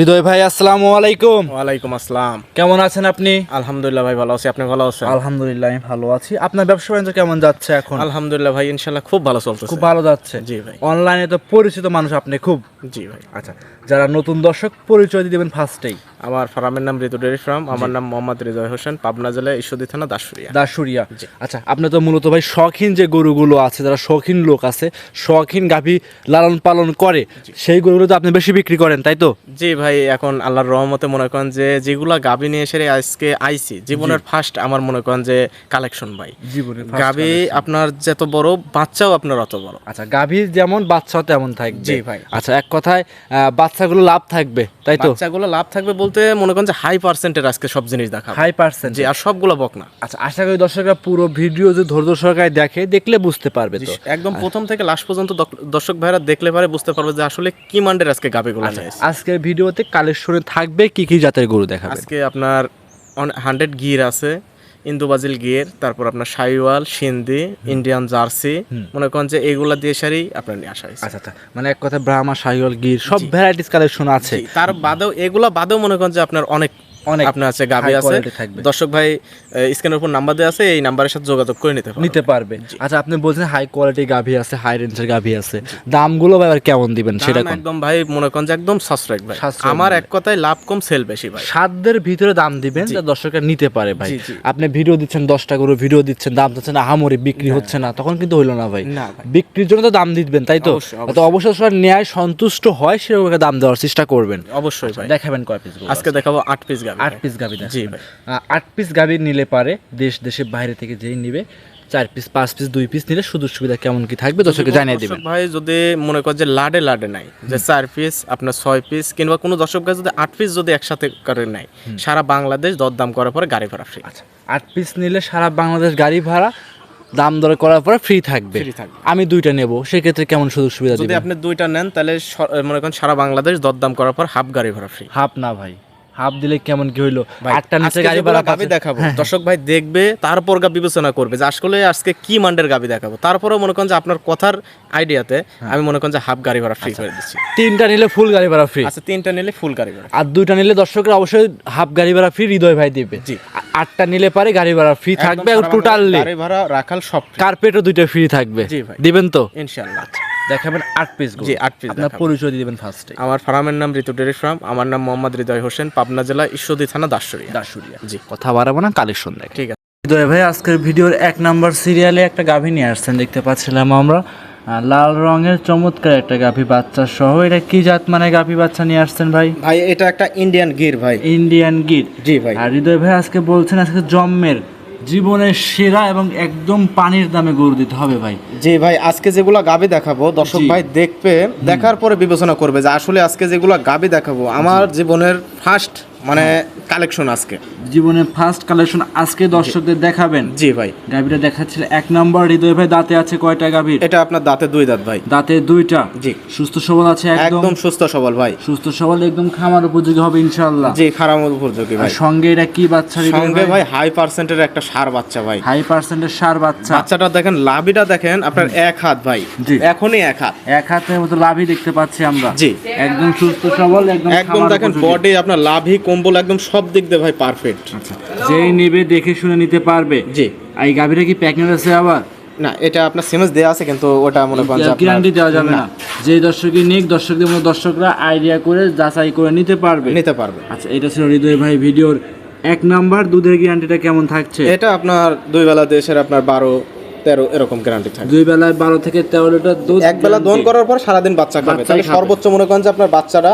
হৃদয় ভাই আসসালামু আলাইকুম। ওয়ালাইকুম আসসালাম। কেমন আছেন আপনি? আলহামদুলিল্লাহ ভাই ভালো আছি। আপনি ভালো আছেন? আলহামদুলিল্লাহ আমি ভালো আছি। আপনার ব্যবসা বাণিজ্য কেমন যাচ্ছে এখন? আলহামদুলিল্লাহ ভাই ইনশাল্লাহ খুব ভালো চলতেছে। খুব ভালো যাচ্ছে। জি ভাই। অনলাইনে তো পরিচিত মানুষ আপনি খুব। জি ভাই আচ্ছা। যারা নতুন দর্শক পরিচয় দিয়ে দেবেন ফার্স্টেই আমার ফার্মের নাম ঋতু ডেরি ফার্ম আমার নাম মোহাম্মদ হৃদয় হোসেন পাবনা জেলা ঈশ্বরদী থানা দাসুরিয়া। দাসুরিয়া। আচ্ছা আপনি তো মূলত ভাই শখিন যে গরুগুলো আছে যারা শখিন লোক আছে শখিন গাভী লালন পালন করে সেই গরুগুলো তো আপনি বেশি বিক্রি করেন তাই তো? জি ভাই এখন আল্লাহর রহমতে মনে করেন যে যেগুলা গাবি নিয়ে এসে আজকে আইছি জীবনের ফার্স্ট আমার মনে করেন যে কালেকশন ভাই। জীবনে গাবি আপনার যত বড় বাচ্চাও আপনার অত বড়। আচ্ছা গাভীর যেমন বাচ্চাও তেমন থাকবে। জি ভাই। আচ্ছা এক কথায় বাচ্চাগুলো লাভ থাকবে তাই তো? বাচ্চাগুলো লাভ থাকবে বলতে মনে করেন যে হাই পার্সেন্টের আজকে সব জিনিস দেখা হাই পার্সেন্ট জি আর সবগুলো বক না। আচ্ছা আশা করি দর্শকরা পুরো ভিডিও যে ধৈর্য সহকারে দেখে দেখলে বুঝতে পারবে তো। একদম প্রথম থেকে লাস্ট পর্যন্ত দর্শক ভাইরা দেখলে পারে বুঝতে পারবে যে আসলে কি মান্ডের আজকে গাবিগুলো নিয়ে এসেছে। আজকের ভিডিওতে কালেকশনে থাকবে কি কি জাতের গরু দেখাবে আজকে আপনার হান্ড্রেড গির আছে ইন্দুবাজিল গির তারপর আপনার সাইওয়াল সিন্ধি ইন্ডিয়ান জার্সি মনে করেন যে এগুলো দিয়ে সারি আপনার নিয়ে আসা হয়েছে। আচ্ছা আচ্ছা। মানে এক কথা ব্রাহ্মা সাইওয়াল গির সব ভ্যারাইটিস কালেকশন আছে। তার বাদেও এগুলা বাদেও মনে করেন যে আপনার অনেক অনেক আপনার আছে গাবি আছে। দর্শক ভাই স্ক্রিনের উপর নাম্বার দেওয়া আছে এই নাম্বারের সাথে যোগাযোগ করে নিতে নিতে পারবে। আচ্ছা আপনি বলছেন হাই কোয়ালিটি গাভী আছে হাই রেঞ্জের গাভী আছে। দামগুলো ভাই আবার কেমন দিবেন সেটা একদম ভাই মনে করেন যে একদম সাশ্রয় ভাই। আমার এক কথায় লাভ কম সেল বেশি ভাই। সাধ্যের ভিতরে দাম দিবেন যা দর্শকরা নিতে পারে ভাই। আপনি ভিডিও দিচ্ছেন দশটা করে ভিডিও দিচ্ছেন দাম চাচ্ছেন আহামরি বিক্রি হচ্ছে না তখন কিন্তু হইল না ভাই। না বিক্রির জন্য তো দাম দিবেন তাই তো? অবশ্যই, তো অবশ্যই সবার ন্যায় সন্তুষ্ট হয় সেরকম দাম দেওয়ার চেষ্টা করবেন। অবশ্যই ভাই। দেখাবেন কয় পিস আজকে দেখাবো আট পিস আট পিস গাভি জি ভাই। আট পিস গাভি নিলে পারে দেশ দেশের বাইরে থেকে যেই নিবে চার পিস পাঁচ পিস দুই পিস নিলে সুযোগ সুবিধা কেমন কি থাকবে? দর্শককে জানিয়ে ভাই যদি মনে কর যে লাডে লাডে নাই যে চার পিস আপনার ছয় পিস কিংবা কোনো দর্শক যদি আট পিস যদি একসাথে করে নেয় সারা বাংলাদেশ দরদাম করার পরে গাড়ি ভাড়া ফ্রি আচ্ছা আট পিস নিলে সারা বাংলাদেশ গাড়ি ভাড়া দাম দর করার পরে ফ্রি থাকবে। আমি দুইটা নেব সেক্ষেত্রে কেমন সুযোগ সুবিধা যদি আপনি দুইটা নেন তাহলে মনে করেন সারা বাংলাদেশ দরদাম করার পর হাফ গাড়ি ভাড়া ফ্রি হাফ না ভাই। হাফ দিলে কেমন কি হইল? আটটা নিচে গাড়ি ভাড়া গাবি দেখাবো দর্শক ভাই দেখবে তারপর গা বিবেচনা করবে যে আসলে আজকে কি মান্ডের গাবি দেখাবো। তারপরেও মনে করেন যে আপনার কথার আইডিয়াতে হ্যাঁ। আমি মনে করেন যে হাফ গাড়ি ভাড়া ফ্রি করে দিচ্ছি। তিনটা নিলে ফুল গাড়ি ভাড়া ফ্রি আচ্ছা তিনটা নিলে ফুল গাড়ি ভাড়া আর দুইটা নিলে দর্শকরা অবশ্যই হাফ গাড়ি ভাড়া ফ্রি হৃদয় ভাই দিবে। জি। আটটা নিলে পারে গাড়ি ভাড়া ফ্রি থাকবে সারা টোটাল গাড়ি ভাড়া রাখাল সব। কার্পেটও দুইটা ফ্রি থাকবে। জি ভাই। দিবেন তো? ইনশাল্লাহ। দেখাবেন আট পিস জি, আট পিস আপনার পরিচয় দিয়ে দিবেন ফার্স্টে আমার ফার্মের নাম ঋতু ডেরি ফার্ম আমার নাম মোহাম্মদ হৃদয় হোসেন পাবনা জেলা ঈশ্বরদী থানা দাসুরিয়া। দাসুরিয়া। জি। কথা বাড়াবো না কালেকশন দেখ ঠিক আছে। হৃদয় ভাই আজকের ভিডিওর এক নাম্বার সিরিয়ালে একটা গাভী নিয়ে আসছেন দেখতে পাচ্ছিলাম আমরা। লাল রঙের চমৎকার একটা গাভী বাচ্চা সহ। এটা কি জাত মানে গাভী বাচ্চা নিয়ে আসছেন ভাই? ভাই এটা একটা ইন্ডিয়ান গির ভাই। ইন্ডিয়ান গির। জি ভাই। আর হৃদয় ভাই আজকে বলছেন আজকে জন্মের জীবনের সেরা এবং একদম পানির দামে গরু দিতে হবে ভাই। জি ভাই আজকে যেগুলা গাবি দেখাবো দর্শক ভাই দেখবে দেখার পরে বিবেচনা করবে যে আসলে আজকে যেগুলা গাবি দেখাবো আমার জীবনের ফার্স্ট মানে কালেকশন আজকে। জীবনের ফার্স্ট কালেকশন আজকে দর্শকদের দেখাবেন। জি ভাই। গাভীটা দেখাচ্ছিল এক নম্বর হৃদয় ভাই দাঁতে আছে কয়টা গাভীর? এটা আপনার দাঁতে দুই দাঁত ভাই। দাঁতে দুইটা। জি। সুস্থ সবল আছে একদম। সুস্থ সবল ভাই। সুস্থ সবল একদম খামার উপযোগী হবে ইনশাআল্লাহ। জি খারাপ উপযোগী ভাই। সঙ্গে এটা কি বাচ্চা সঙ্গে ভাই হাই পার্সেন্টের একটা সার বাচ্চা ভাই। হাই পার্সেন্টের সার বাচ্চা। বাচ্চাটা দেখেন লাভিটা দেখেন আপনার এক হাত ভাই। জি। এখনই এক হাত। এক হাতের মতো লাভই দেখতে পাচ্ছি আমরা। জি। একদম সুস্থ সবল একদম একদম দেখেন বডি আপনার লাভি কম্বল একদম সব দিক দিয়ে ভাই পারফেক্ট আচ্ছা যেই নেবে দেখে শুনে নিতে পারবে। জি। এই গাভীটা কি প্যাকিং আছে আবার? না এটা আপনার সিমেন্স দেওয়া আছে কিন্তু ওটা মনে করেন যে গ্যারান্টি দেওয়া যাবে না। যে দর্শকই নিক দর্শকদের মতো দর্শকরা আইডিয়া করে যাচাই করে নিতে পারবে। নিতে পারবে। আচ্ছা এটা ছিল হৃদয় ভাই ভিডিওর এক নাম্বার। দুধের গ্যারান্টিটা কেমন থাকছে? এটা আপনার দুই বেলা দেশের আপনার বারো তেরো এরকম গ্যারান্টি থাকে। দুই বেলায় বারো থেকে তেরো লিটার দুধ এক বেলা দহন করার পর সারাদিন বাচ্চা খাবে। তাহলে সর্বোচ্চ মনে করেন যে আপনার বাচ্চাটা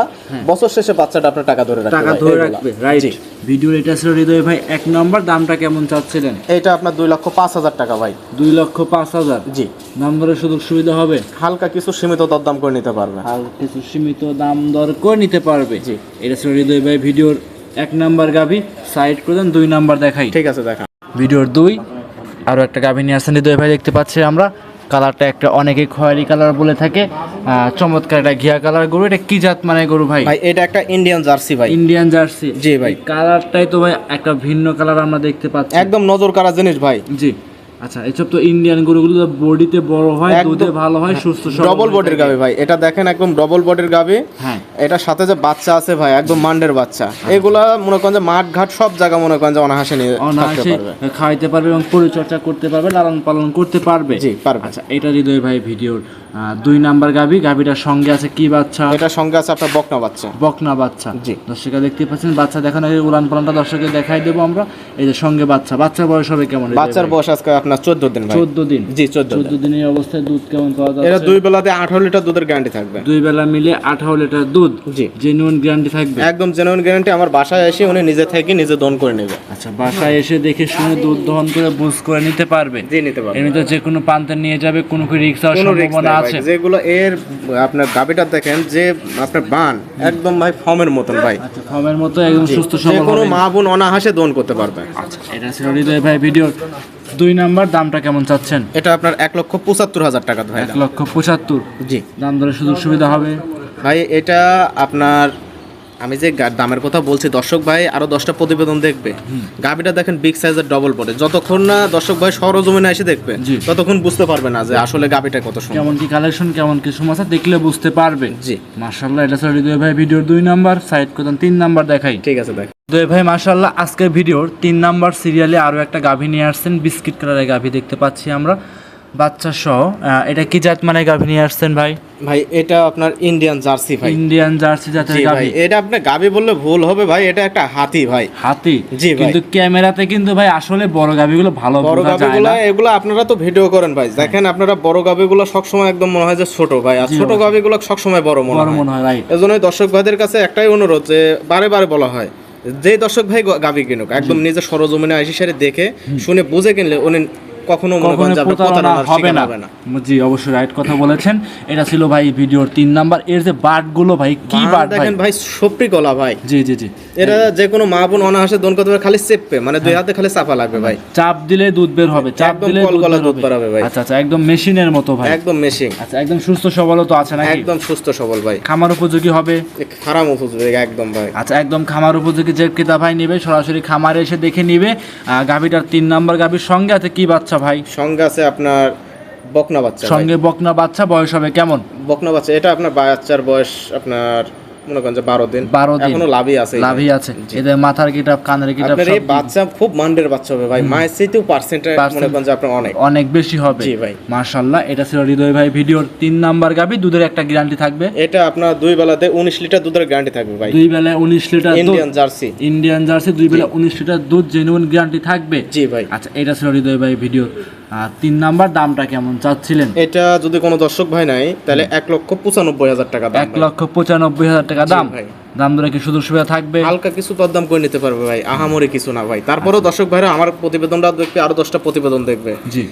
বছর শেষে বাচ্চাটা আপনার টাকা ধরে রাখবে টাকা ধরে রাখবে রাইট জি। ভিডিওর এটা ছিল হৃদয় ভাই এক নাম্বার দামটা কেমন চাচ্ছিলেন? এইটা আপনার দুই লক্ষ পাঁচ হাজার টাকা ভাই। দুই লক্ষ পাঁচ হাজার? জি। দাম দরের সুযোগ সুবিধা হবে? হালকা কিছু সীমিত দরদাম করে নিতে পারবে। আর কিছু সীমিত দাম দর করে নিতে পারবে। জি। এটা ছিল হৃদয় ভাই ভিডিওর এক নাম্বার গাভি। সাইড করে দেন দুই নাম্বার দেখাই। ঠিক আছে দেখা। ভিডিওর দুই আরও একটা গাভী আছে আসছেন হৃদয় ভাই দেখতে পাচ্ছি আমরা। কালারটা একটা অনেকে খয়েরি কালার বলে থাকে। চমৎকার একটা ঘিয়া কালার গরু। এটা কি জাত মানে গরু ভাই? ভাই এটা একটা ইন্ডিয়ান জার্সি ভাই। ইন্ডিয়ান জার্সি জি ভাই। কালারটাই তো ভাই একটা ভিন্ন কালার আমরা দেখতে পাচ্ছি। একদম নজর কাড়া জিনিস ভাই। জি। আচ্ছা এসব তো ইন্ডিয়ান গরুগুলো বডিতে বড় হয় দুধে ভালো হয় সুস্থ ডবল বডির গাবি ভাই। এটা দেখেন একদম ডবল বডির গাবি হ্যাঁ। এটার সাথে যে বাচ্চা আছে ভাই একদম মান্ডের বাচ্চা। এগুলা মনে করেন যে মাঠ ঘাট সব জায়গা মনে করেন যে অনাহাসে নিয়ে থাকতে অনায়াসে পারবে। এবং পরিচর্যা করতে পারবে লালন পালন করতে পারবে। জি পারবে। আচ্ছা এটা হৃদয় ভাই ভিডিওর দুই নাম্বার গাবি গাবিটার সঙ্গে আছে কি বাচ্চা? এটার সঙ্গে আছে আপনার বকনা বাচ্চা। বকনা বাচ্চা। জি। দর্শকরা দেখতে পাচ্ছেন বাচ্চা দেখানো এই উলান পালানটা দর্শককে দেখাই দেবো আমরা। এই যে সঙ্গে বাচ্চা বাচ্চার বয়স হবে কেমন বাচ্চার বয়স আজকে আপনার চোদ্দ দিন চোদ্দ দিন? জি চোদ্দ চোদ্দ দিনের অবস্থায় দুধ কেমন পাওয়া এরা যাচ্ছে দুই বেলাতে আঠারো লিটার দুধের গ্যারান্টি থাকবে। দুই বেলা মিলে আঠারো লিটার দুধ জি। জেনুইন গ্যারান্টি থাকবে? একদম জেনুইন গ্যারান্টি আমার বাসায় এসে উনি নিজে থেকে নিজে দন করে নেবে। আচ্ছা বাসায় এসে দেখে শুনে দুধ দহন করে বুঝ করে নিতে পারবে? জি নিতে পারবে। এমনিতে যে কোনো প্রান্তে নিয়ে যাবে কোনো কি রিক্স হওয়ার সম্ভাবনা আছে? যেগুলো এর আপনার গাবিটা দেখেন যে আপনার বান একদম ভাই ফর্মের মতন ভাই। আচ্ছা ফর্মের মতো একদম সুস্থ সবল কোনো মা বোন অনাহাসে দন করতে পারবে। আচ্ছা এটা ছিল হৃদয় ভাই ভিডিওর দুই নাম্বার দামটা কেমন চাচ্ছেন? এটা আপনার এক লক্ষ পঁচাত্তর হাজার টাকা ভাই এক লক্ষ পঁচাত্তর। জি। দাম দরে সুযোগ সুবিধা হবে? ভাই এটা আপনার আমি যে দামের কথা বলছি দর্শক ভাই আরও দশটা প্রতিবেদন দেখবে। গাবিটা দেখেন বিগ সাইজের ডবল পড়ে যতক্ষণ না দর্শক ভাই সরজমিনে এসে দেখবে। ততক্ষণ বুঝতে পারবে না যে আসলে গাবিটা কত সুন্দর। কেমন কি কালেকশন কেমন কি সমস্যা দেখলে বুঝতে পারবে। জি। মার্শাল্লাহ এটা হৃদয় ভাই ভিডিওর দুই নাম্বার। সাইড করতাম তিন নাম্বার দেখাই। ঠিক আছে দেখ। হৃদয় ভাই মার্শাল্লাহ আজকের ভিডিওর তিন নাম্বার সিরিয়ালে আরও একটা গাভী নিয়ে আসছেন বিস্কিট কালারের গাভী দেখতে পাচ্ছি আমরা বাচ্চা সহ। এটা কি জাত মানে গাভী নিয়ে আসছেন ভাই? ভাই এটা আপনার ইন্ডিয়ান জার্সি ভাই। ইন্ডিয়ান জার্সি জাতের গাভী। এটা আপনি গাবি বললে ভুল হবে ভাই এটা একটা হাতি ভাই। হাতি? জি ভাই। কিন্তু ক্যামেরাতে কিন্তু ভাই আসলে বড় গাভীগুলো ভালো বড় যায় এগুলো আপনারা তো ভিডিও করেন ভাই। দেখেন আপনারা বড় গাবিগুলো সবসময় একদম মনে হয় যে ছোট ভাই আর ছোট গাবিগুলো সবসময় বড় মনে হয় বড় হয়। মনে হয় রাইট এজন্যই দর্শক ভাইদের কাছে একটাই অনুরোধ যে বারে বারে বলা হয় যে দর্শক ভাই গাভী গাবি কিনুক একদম নিজের সরজমিনে আইসি সারে দেখে শুনে বুঝে কিনলে উনি কখনো মনে প্রতারণা হবে না। জি অবশ্যই রাইট কথা বলেছেন। এটা ছিল ভাই ভিডিওর তিন নাম্বার। এর যে বাটগুলো ভাই কি বাট দেখেন ভাই? সপরি গলা ভাই। জি জি জি। এরা যে কোনো মা বোন অনাহাসে দন করতে পারে খালি চেপবে মানে দুই হাতে খালি চাপা লাগবে ভাই। চাপ দিলে দুধ বের হবে চাপ দিলে দুধ বের হবে। ভাই। আচ্ছা আচ্ছা একদম মেশিনের মতো ভাই। একদম মেশিং আচ্ছা একদম সুস্থ সবল তো আছে নাকি? একদম সুস্থ সবল ভাই। খামার উপযোগী হবে? খারাপ উপযোগী একদম ভাই। আচ্ছা একদম খামার উপযোগী যে ক্রেতা ভাই নেবে সরাসরি খামারে এসে দেখে নিবে। গাভীটার তিন নাম্বার গাভীর সঙ্গে আছে কি বাচ্চা ভাই? সঙ্গে আছে আপনার বকনা বাচ্চা সঙ্গে বকনা বাচ্চা বয়স হবে কেমন? বকনা বাচ্চা এটা আপনার বাচ্চার বয়স আপনার মনে করেন যে বারো দিন। 12 দিন। এখনও লাভই আছে লাভই আছে। এদের মাথার কিটাপ কানের কিটাপ আপনার এই বাচ্চা খুব মান্ডের বাচ্চা হবে ভাই। মায়ের চাইতেও পার্সেন্ট মনে করেন যে আপনার অনেক। অনেক বেশি হবে। জি ভাই। মার্শাল্লাহ এটা ছিল হৃদয় ভাই ভিডিওর তিন নাম্বার গাভী দুধের একটা গ্যারান্টি থাকবে। এটা আপনার দুই বেলাতে উনিশ লিটার দুধের গ্যারান্টি থাকবে ভাই। দুই বেলায় উনিশ litre Indian jersey Indian jersey দুই বেলা উনিশ লিটার দুধ জেনুইন গ্যারান্টি থাকবে। জি ভাই। আচ্ছা এটা ছিল হৃদয় ভাই ভিডিও আর তিন নাম্বার দামটা কেমন চাচ্ছিলেন? এটা যদি কোনো দর্শক ভাই নাই তাহলে এক লক্ষ পঁচানব্বই হাজার টাকা এক লক্ষ পঁচানব্বই হাজার টাকা দাম? ভাই। দাম কি সুযোগ সুবিধা থাকবে? হালকা কিছু দরদাম করে নিতে পারবে ভাই আহামরি কিছু না ভাই। তারপরেও দর্শক ভাইরা আমার প্রতিবেদনটা দেখবে আরও দশটা প্রতিবেদন দেখবে। জি।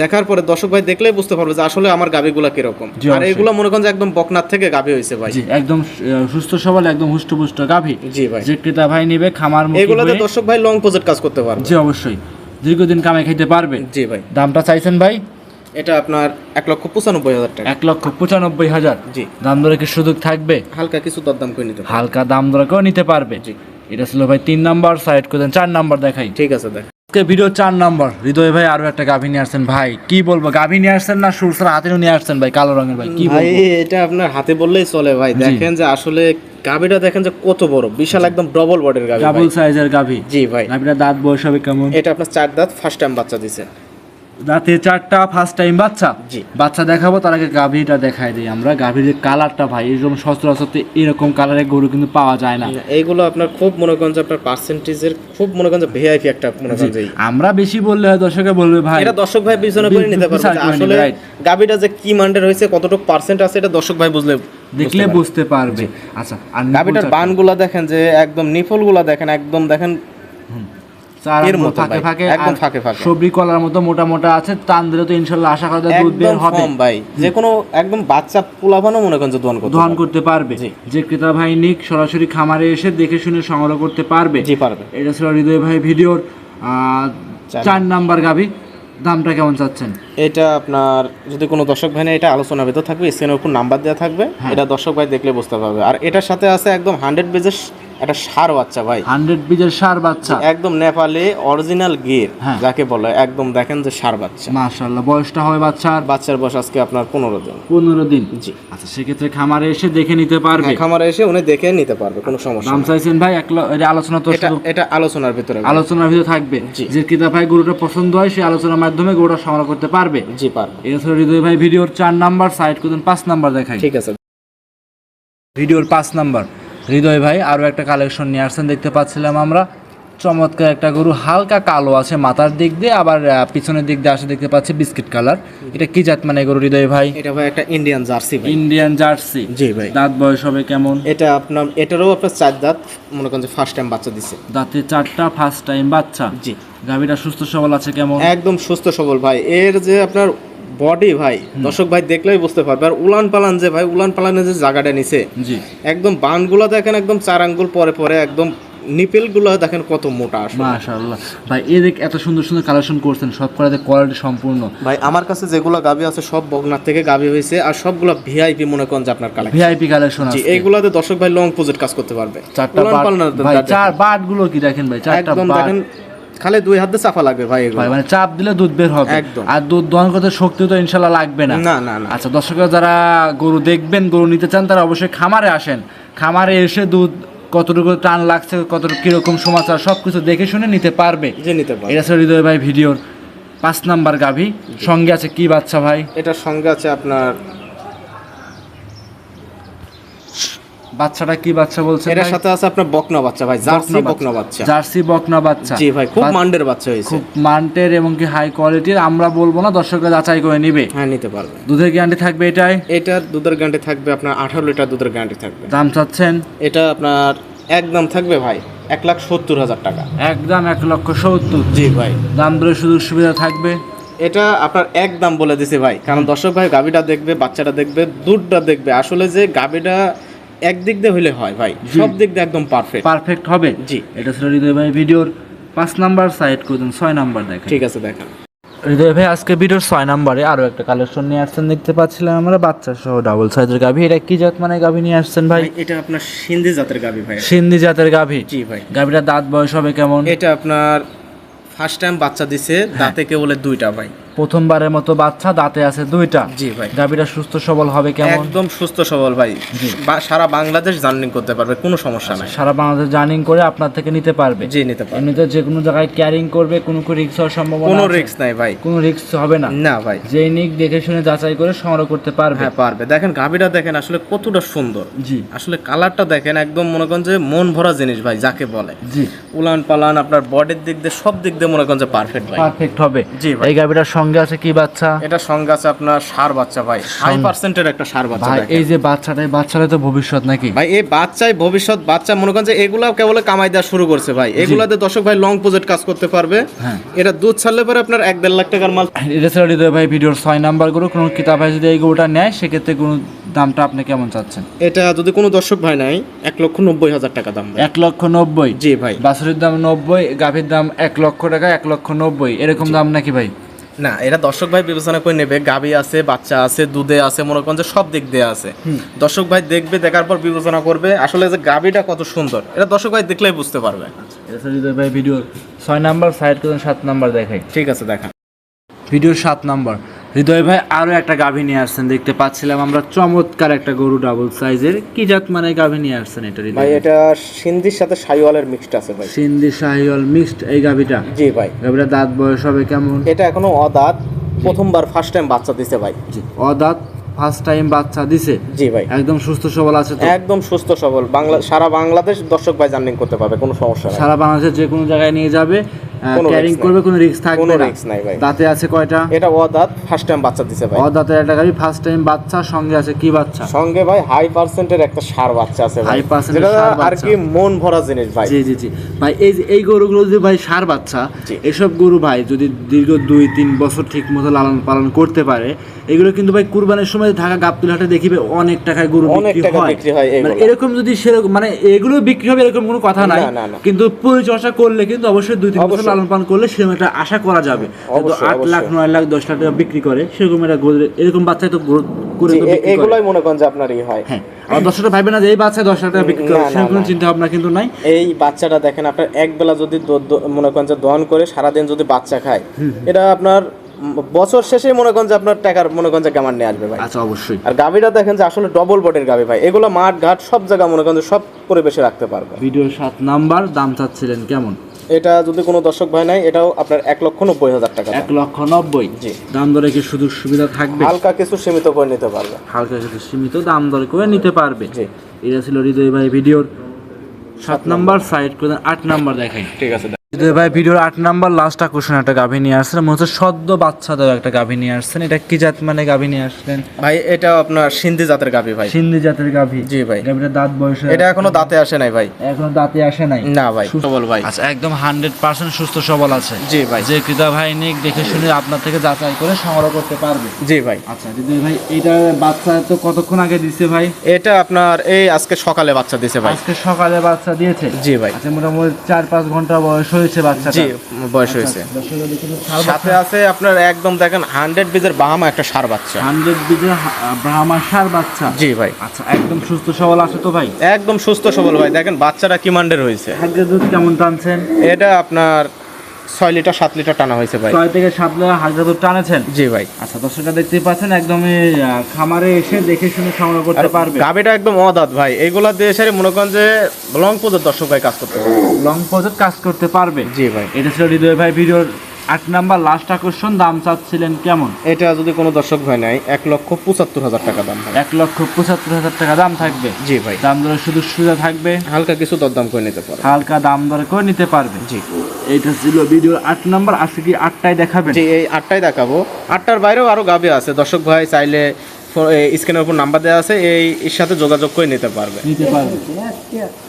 দেখার পরে দর্শক ভাই দেখলেই বুঝতে পারবে যে আসলে আমার কীরকম। আর এগুলো মনে করেন যে একদম বকনার থেকে গাবি হয়েছে ভাই। একদম সুস্থ সবল একদম হুষ্টপুষ্ট গাভী জি ভাই। যে ক্রেতা ভাই নিবে খামার এগুলোতে দর্শক ভাই লং প্রজেক্ট কাজ করতে পারবে। জি অবশ্যই। দীর্ঘদিন কামাই খাইতে পারবে? জি ভাই। দামটা চাইছেন ভাই? এটা আপনার এক লক্ষ পঁচানব্বই হাজার টাকা। এক লক্ষ পঁচানব্বই হাজার? জি। দাম দরে কি সুযোগ থাকবে? হালকা কিছু দরদাম করে নিতে হালকা দাম দরে কেউ নিতে পারবে। জি। এটা ছিল ভাই তিন নাম্বার সাইড করে চার নাম্বার দেখাই। ঠিক আছে দেখ। আজকে ভিডিও চার নম্বর হৃদয় ভাই আরও একটা গাভী নিয়ে আসছেন। ভাই কি বলব? গাভী নিয়ে আসছেন না সুরসার হাতে নিয়ে আসছেন ভাই কালো রঙের ভাই কি ভাই এটা আপনার হাতে বললেই চলে ভাই। দেখেন যে আসলে গাভীটা দেখেন যে কত বড় বিশাল একদম ডবল বডির গাভী ডাবল সাইজের গাভী। জি ভাই। গাভীটা দাঁত বয়স হবে কেমন? এটা আপনার চার দাঁত ফার্স্ট টাইম বাচ্চা দিছে। দাঁতে চারটা ফার্স্ট টাইম বাচ্চা? বাচ্চা দেখাবো তার আগে গাভীটা দেখাই দিই আমরা। গাভীর যে কালারটা ভাই এরকম সচরাচর এরকম কালারের গরু কিন্তু পাওয়া যায় না। এইগুলো আপনার খুব মনে করেন যে আপনার পার্সেন্টেজের খুব মনে করেন যে ভিআইপি একটা মনে করেন আমরা বেশি বললে হয় দর্শকে বলবে ভাই এটা দর্শক ভাই বিবেচনা করে নিতে পারবে আসলে right. যে কি মান্ডের হয়েছে কতটুকু পার্সেন্ট আছে এটা দর্শক ভাই বুঝলে দেখলে বুঝতে পারবে। আচ্ছা আর গাবিটার বানগুলা দেখেন যে একদম নিফলগুলা দেখেন একদম দেখেন এর মতো ফাঁকে ফাঁকে একদম ফাঁকে ফাঁকে। সবরি কলার মতো মোটা মোটা আছে টান দিলে তো ইনশাল্লাহ আশা করা যায় দুধ বের হবে। ভাই যে কোনো একদম বাচ্চা পোলাপানও মনে করেন যে দোয়ান করতে দহন করতে পারবে। যে ক্রেতা ভাই নিক সরাসরি খামারে এসে দেখে শুনে সংগ্রহ করতে পারবে। জি পারবে। এটা ছিল হৃদয় ভাই ভিডিওর চার নাম্বার গাভি। দামটা কেমন চাচ্ছেন? এটা আপনার যদি কোনো দর্শক ভাই এটা আলোচনার ভেতর থাকবে স্ক্রিনের উপর নাম্বার দেওয়া থাকবে। হ্যাঁ। এটা দর্শক ভাই দেখলে বুঝতে পারবে। আর এটার সাথে আছে একদম হান্ড্রেড বেজের একটা সার বাচ্চা ভাই। হান্ড্রেড বিজের সার বাচ্চা। একদম নেপালে অরিজিনাল গির হ্যাঁ। যাকে বলে একদম দেখেন যে সার বাচ্চা। মাশাল্লাহ বয়সটা হয় বাচ্চার? বাচ্চার বয়স আজকে আপনার পনেরো দিন। পনেরো দিন। জি। আচ্ছা সেক্ষেত্রে খামারে এসে দেখে নিতে পারবে? হ্যাঁ, খামারে এসে উনি দেখে নিতে পারবে কোনো সমস্যা দাম চাইছেন ভাই এক এটা আলোচনা তো এটা এটা আলোচনার ভিতরে আলোচনার ভিতরে থাকবে। যে কিতা ভাই গরুটা পছন্দ হয় সেই আলোচনার মাধ্যমে গরুটা সংগ্রহ করতে পারবে। জি পারবে। এছাড়া হৃদয় ভাই ভিডিওর চার নাম্বার সাইড করতেন পাঁচ নাম্বার দেখাই। ঠিক আছে। ভিডিওর পাঁচ নাম্বার। হৃদয় ভাই আরও একটা কালেকশন নিয়ে আসছেন দেখতে পাচ্ছিলাম আমরা। চমৎকার একটা গরু হালকা কালো আছে মাথার দিক দিয়ে আবার পিছনের দিক দিয়ে আসে দেখতে পাচ্ছি বিস্কিট কালার। এটা কি জাত মানে গরু হৃদয় ভাই? এটা ভাই একটা ইন্ডিয়ান জার্সি ভাই। ইন্ডিয়ান জার্সি জি ভাই। দাঁত বয়স হবে কেমন? এটা আপনার এটারও আপনার চার দাঁত মনে করেন যে ফার্স্ট টাইম বাচ্চা দিছে। দাঁতে চারটা ফার্স্ট টাইম বাচ্চা? জি। গাভীটা সুস্থ সবল আছে কেমন? একদম সুস্থ সবল ভাই। এর যে আপনার বডি ভাই দর্শক ভাই দেখলেই বুঝতে পারবে। আর উলান পালান যে ভাই উলান পালানের যে জায়গাটা নিছে জি। একদম বানগুলো দেখেন একদম চার আঙ্গুল পরে পরে একদম নিপেলগুলো দেখেন কত মোটা আসলে। মাশাআল্লাহ। ভাই এই দেখ এত সুন্দর সুন্দর কালেকশন করছেন সব করাতে কোয়ালিটি সম্পূর্ণ। ভাই আমার কাছে যেগুলো গাবি আছে সব বগনার থেকে গাবি হয়েছে আর সবগুলো ভিআইপি মনে করেন যে আপনার কালেকশন ভিআইপি কালেকশন জি আছে। এইগুলোতে দর্শক ভাই লং প্রজেক্ট কাজ করতে পারবে। চারটা বাট ভাই চার বাটগুলো কি দেখেন ভাই? চারটা একদম বাট। দেখেন খালি দুই হাতে চাপা লাগবে ভাই এগুলো। মানে চাপ দিলে দুধ বের হবে। একদম। আর দুধ দহন করতে শক্তি তো ইনশাল্লাহ লাগবে না। না না না। আচ্ছা দর্শকরা যারা গরু দেখবেন গরু নিতে চান তারা অবশ্যই খামারে আসেন। খামারে এসে দুধ কতটুকু টান লাগছে কতটুকু কীরকম সমাচার সব কিছু দেখে শুনে নিতে পারবে। যে নিতে পারবে। এটা হৃদয় ভাই ভিডিওর পাঁচ নাম্বার গাভী। সঙ্গে আছে কি বাচ্চা ভাই? এটার সঙ্গে আছে আপনার বাচ্চাটা কি বাচ্চা বলছেন এটার ভাই? সাথে আছে আপনার বকনা বাচ্চা ভাই জার্সি বকনা বাচ্চা। জার্সি বকনা বাচ্চা। জি ভাই খুব মান্ডের বাচ্চা হয়েছে। খুব মান্টের এবং কি হাই কোয়ালিটির আমরা বলব না দর্শকরা যাচাই করে নিবে। হ্যাঁ নিতে পারবে। দুধের গ্যারান্টি থাকবে এটাই? এটার দুধের গ্যারান্টি থাকবে আপনার আঠারো লিটার দুধের গ্যারান্টি থাকবে। দাম চাচ্ছেন? এটা আপনার একদম থাকবে ভাই এক লাখ সত্তর হাজার টাকা। একদম এক লক্ষ সত্তর। জি ভাই। দাম দরে সুযোগ সুবিধা থাকবে? এটা আপনার একদম বলে দিছি ভাই কারণ দর্শক ভাই গাবিটা দেখবে বাচ্চাটা দেখবে দুধটা দেখবে। আসলে যে গাবিটা একদিক দিয়ে হইলে হয় ভাই সব দিক দিয়ে একদম পারফেক্ট পারফেক্ট হবে। জি। এটা ছিল হৃদয় ভাই ভিডিওর পাঁচ নাম্বার সাইড করুন ছয় নাম্বার দেখেন। ঠিক আছে দেখেন। হৃদয় ভাই আজকে ভিডিওর ছয় নাম্বারে আরও একটা কালেকশন নিয়ে আসছেন দেখতে পাচ্ছিলাম আমরা বাচ্চা সহ ডাবল সাইজের গাভী। এটা কি জাত মানে গাভী নিয়ে আসছেন ভাই? এটা আপনার সিন্ধি জাতের গাবি ভাই। সিন্ধি জাতের গাভী। জি ভাই। গাভীটার দাঁত বয়স হবে কেমন? এটা আপনার ফার্স্ট টাইম বাচ্চা দিছে দাঁতে কেবলে দুইটা ভাই। প্রথমবারের মতো বাচ্চা দাঁতে আছে দুইটা। জি ভাই। গাভীটা সুস্থ সবল হবে কেমন? একদম সুস্থ সবল ভাই। সারা বাংলাদেশ জার্নি করতে পারবে কোনো সমস্যা নাই। সারা বাংলাদেশ জার্নিং করে আপনার থেকে নিতে পারবে। জি নিতে পারবে। এমনিতে যে কোনো জায়গায় ক্যারিং করবে কোনো কোনো রিক্স হওয়ার সম্ভাবনা কোনো? রিস্ক নাই ভাই। কোনো রিক্স হবে না? না ভাই। যেই নিক দেখে শুনে যাচাই করে সংগ্রহ করতে পারবে। হ্যাঁ পারবে। দেখেন গাভীটা দেখেন আসলে কতটা সুন্দর। জি। আসলে কালারটা দেখেন একদম মনে করেন যে মন ভরা জিনিস ভাই যাকে বলে। জি। উলান পালান আপনার বডির দিক দিয়ে সব দিক দিয়ে মনে করেন যে পারফেক্ট ভাই। পারফেক্ট হবে। জি ভাই। এই গাভীটার সঙ্গে আছে কি বাচ্চা? এটা সঙ্গে আছে আপনার সার বাচ্চা ভাই। হাই পার্সেন্টের একটা সার বাচ্চা ভাই এই যে বাচ্চাটা এই বাচ্চাটা তো ভবিষ্যৎ নাকি? ভাই এই বাচ্চাই ভবিষ্যৎ বাচ্চা মনে করেন যে এগুলা কেবল কামাই দেওয়া শুরু করছে ভাই। এগুলাতে দর্শক ভাই লং প্রজেক্ট কাজ করতে পারবে। হ্যাঁ। এটা দুধ ছাড়লে পরে আপনার এক দেড় লাখ টাকার মাল এটা ছিল হৃদয় ভাই ভিডিওর ছয় নাম্বার করে। কোনো কিতাব ভাই যদি এই গরুটা নেয় সেক্ষেত্রে কোনো দামটা আপনি কেমন চাচ্ছেন? এটা যদি কোনো দর্শক ভাই নাই এক লক্ষ নব্বই হাজার টাকা দাম ভাই। এক লক্ষ নব্বই? জি ভাই। বাছুরের দাম নব্বই গাভীর দাম এক লক্ষ টাকা এক লক্ষ নব্বই। এরকম দাম নাকি ভাই? না এটা দর্শক ভাই বিবেচনা করে নেবে গাবি আছে বাচ্চা আছে দুধে আছে মনে করেন যে সব দিক দিয়ে আছে। দর্শক ভাই দেখবে দেখার পর বিবেচনা করবে আসলে যে গাবিটা কত সুন্দর এটা দর্শক ভাই দেখলেই বুঝতে পারবে। ভিডিও ভাই ভিডিও ছয় নাম্বার সাইড করুন সাত নাম্বার দেখাই। ঠিক আছে দেখা। ভিডিওর সাত নাম্বার। হৃদয় ভাই আরও একটা গাভী নিয়ে আসছেন দেখতে পাচ্ছিলাম আমরা। চমৎকার একটা গরু ডাবল সাইজের কি জাত মানে গাভী নিয়ে আসছেন এটা ভাই? এটা সিন্ধির সাথে সাইওয়ালের মিক্সড আছে ভাই। সিন্ধি শাহিওয়াল মিক্সড এই গাভীটা? জি ভাই। গাভীটা দাঁত বয়স হবে কেমন? এটা এখনও অদাঁত প্রথমবার ফার্স্ট টাইম বাচ্চা দিছে ভাই। জি অদাঁত ফার্স্ট টাইম বাচ্চা দিছে? জি ভাই। একদম সুস্থ সবল আছে তো? একদম সুস্থ সবল। বাংলা সারা বাংলাদেশ দর্শক ভাই জার্নিং করতে পারবে কোনো সমস্যা নাই। সারা বাংলাদেশের যে কোনো জায়গায় নিয়ে যাবে। ক্যারিং করবে কোনো রিস্ক থাকবে কোনো risk নাই ভাই। দাঁতে আছে কয়টা? এটা অদাঁত ফার্স্ট টাইম বাচ্চা দিছে ভাই। একটা গাড়ি ফার্স্ট টাইম বাচ্চা সঙ্গে আছে কি বাচ্চা? সঙ্গে ভাই হাই পার্সেন্টের একটা সার বাচ্চা আছে ভাই। হাই পার্সেন্টের সার আর কি মন ভরা জিনিস ভাই। জি জি জি। ভাই এই যে এই গরুগুলো যদি ভাই সার বাচ্চা এসব গরু ভাই যদি দীর্ঘ দুই তিন বছর ঠিক মতো লালন পালন করতে পারে এগুলো কিন্তু ভাই কুরবানির সময় ঢাকা গাবতুল হাটে দেখিবে অনেক টাকায় গরু বিক্রি হয়। মানে এরকম যদি সেরকম মানে এগুলো বিক্রি হবে এরকম কোনো কথা নাই। কিন্তু পরিচর্যা করলে কিন্তু অবশ্যই দুই তিন বছর লালন পালন করলে সেরকম একটা আশা করা যাবে। আট লাখ নয় লাখ দশ লাখ টাকা বিক্রি করে সেরকম একটা এরকম বাচ্চাই তো গরু- করে। এগুলোই মনে করেন যে আপনার ই হয়। হ্যাঁ আর দশ টাকা ভাববে না যে এই বাচ্চা দশ টাকা বিক্রি করে সেরকম কোনো চিন্তা ভাবনা কিন্তু নাই। এই বাচ্চাটা দেখেন আপনার এক বেলা যদি মনে করেন যে দহন করে সারাদিন যদি বাচ্চা খায় এটা আপনার বছর শেষে মনে করেন যে আপনার টাকার মনে করেন যে কেমন নিয়ে আসবে ভাই। আচ্ছা অবশ্যই। আর গাভিটা দেখেন যে আসলে ডবল বডির গাভি ভাই। এগুলো মাঠ ঘাট সব জায়গা মনে করেন যে সব পরিবেশে রাখতে পারবে। ভিডিও সাত নাম্বার দাম চাচ্ছিলেন কেমন? এটা যদি কোনো দর্শক ভাই নাই এটাও আপনার এক লক্ষ নব্বই হাজার টাকা এক লক্ষ নব্বই? জি। দাম দরে কি সুযোগ সুবিধা থাকবে? হালকা কিছু সীমিত করে নিতে পারবে। হালকা কিছু সীমিত দাম দরে করে নিতে পারবে। জি। এটা ছিল হৃদয় ভাই ভিডিওর সাত নাম্বার সাইড করে আট নাম্বার দেখাই। ঠিক আছে ভাই ভিডিওর আট নাম্বার লাস্ট আকর্ষণ একটা গাভী নিয়ে আসছেন মনে হচ্ছে সদ্য বাচ্চা দেওয়া একটা গাভী নিয়ে আসছেন। এটা কি জাত মানে গাভী নিয়ে আসলেন? ভাই এটা আপনার সিন্ধি জাতের গাভি ভাই। সিন্ধি জাতের গাভী? জি ভাই। গাভীটা দাঁত বয়সে এটা এখনও দাঁতে আসে নাই ভাই। এখনও দাঁতে আসে নাই? না ভাই। সবল ভাই। আচ্ছা একদম হান্ড্রেড পার্সেন্ট সুস্থ সবল আছে। জি ভাই। যে ক্রেতা ভাই নিক দেখে শুনে আপনার থেকে যাচাই করে সংগ্রহ করতে পারবে। জি ভাই। আচ্ছা ভাই এটা বাচ্চা তো কতক্ষণ আগে দিছে ভাই? এটা আপনার এই আজকে সকালে বাচ্চা দিছে ভাই। আজকে সকালে বাচ্চা দিয়েছে? জি ভাই। আচ্ছা মোটামুটি চার পাঁচ ঘণ্টা বয়স হয়েছে বাচ্চাটা? জি বয়স হয়েছে। সাথে আছে আপনার একদম দেখেন হান্ড্রেড বীজের বাহামা একটা সার বাচ্চা। হান্ড্রেড বিজের ব্রাহ্মা সার বাচ্চা। জি ভাই। আচ্ছা একদম সুস্থ সবল আছে তো ভাই? একদম সুস্থ সবল ভাই। দেখেন বাচ্চাটা কি মান্ডের হয়েছে? দুধ কেমন টানছেন? এটা আপনার ছয় লিটার সাত লিটার টানা হয়েছে ভাই। ছয় থেকে সাত লিটার হাজার দুধ টানেছেন? জি ভাই। আচ্ছা দর্শকরা দেখতে পাচ্ছেন একদমই খামারে এসে দেখে শুনে সংগ্রহ করতে পারবে। গাবিটা একদম অদাত ভাই। এগুলা দিয়ে এসে মনে করেন যে লং পর্যন্ত দর্শক ভাই কাজ করতে পারবে। লং পর্যন্ত কাজ করতে পারবে। জি ভাই। এটা ছিল হৃদয় ভাই ভিডিওর আট নাম্বার লাস্ট আকর্ষণ দাম চাচ্ছিলেন কেমন? এটা যদি কোনো দর্শক ভাই নাই এক লক্ষ পঁচাত্তর হাজার টাকা দাম এক লক্ষ পঁচাত্তর হাজার টাকা দাম থাকবে? জি ভাই। দাম দরে শুধু সুবিধা থাকবে? হালকা কিছু দরদাম করে নিতে পারবে হালকা দাম দরে করে নিতে পারবে? জি। এইটা ছিল ভিডিওর আট নাম্বার আজকে কি আটটায় দেখাবেন। জি এই আটটায় দেখাবো। আটটার বাইরেও আরও গাবে আছে। দর্শক ভাই চাইলে স্ক্রিনের উপর নাম্বার দেওয়া আছে এই এর সাথে যোগাযোগ করে নিতে পারবে। নিতে পারবে।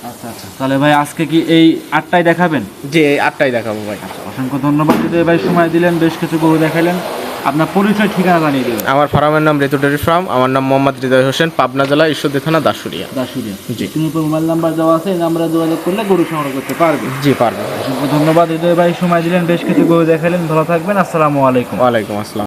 আচ্ছা আচ্ছা। তাহলে ভাই আজকে কি এই আটটায় দেখাবেন? জি এই আটটাই দেখাবো ভাই। অসংখ্য ধন্যবাদ। হৃদয় ভাই সময় দিলেন বেশ কিছু গরু দেখালেন। আপনার পরিচয় ঠিকানা জানিয়ে দেবেন। আমার ফার্মের নাম ঋতু ডেরি ফার্ম আমার নাম মোহাম্মদ হৃদয় হোসেন পাবনা জেলা ঈশ্বরদী থানা দাসুরিয়া দাসুরিয়া জি। মোবাইল নাম্বার দেওয়া আছে এই নাম্বারে যোগাযোগ করলে গরু সংগ্রহ করতে পারবে। জি পারবে। অসংখ্য ধন্যবাদ। হৃদয় ভাই সময় দিলেন বেশ কিছু গরু দেখালেন। ভালো থাকবেন। আসসালামু আলাইকুম। ওয়ালাইকুম আসসালাম।